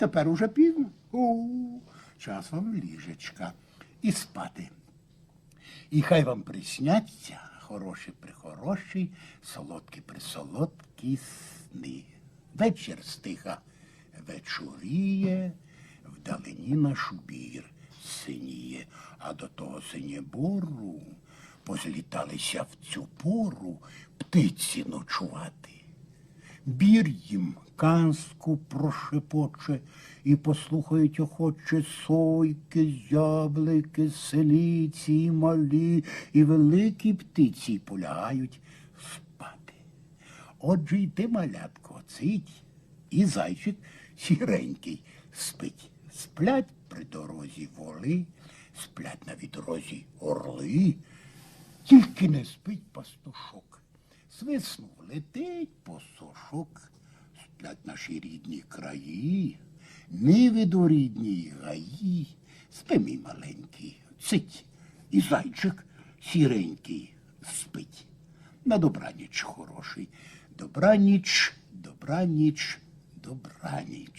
Тепер уже пізно. У, час вам ліжечка і спати. І хай вам присняться хороші прихороші, солодкі присолодкі сни. Вечір стиха вечоріє, вдалині наш бір синіє, а до того синєбору позліталися в цю пору птиці ночувати. Бір їм казку прошепоче, і послухають охоче сойки, зяблики, синиці, і малі, і великі птиці полягають спати. Отже й ти, малятко, цить, і зайчик сіренький спить. Сплять при дорозі воли, сплять на відрозі орли, тільки не спить пастушок. Свиснув летить посошок, сплять наші рідні краї, нивиду рідні гаї, спи мій маленький, цить, і зайчик сіренький спить. На добраніч хороший. Добраніч, добраніч, добраніч.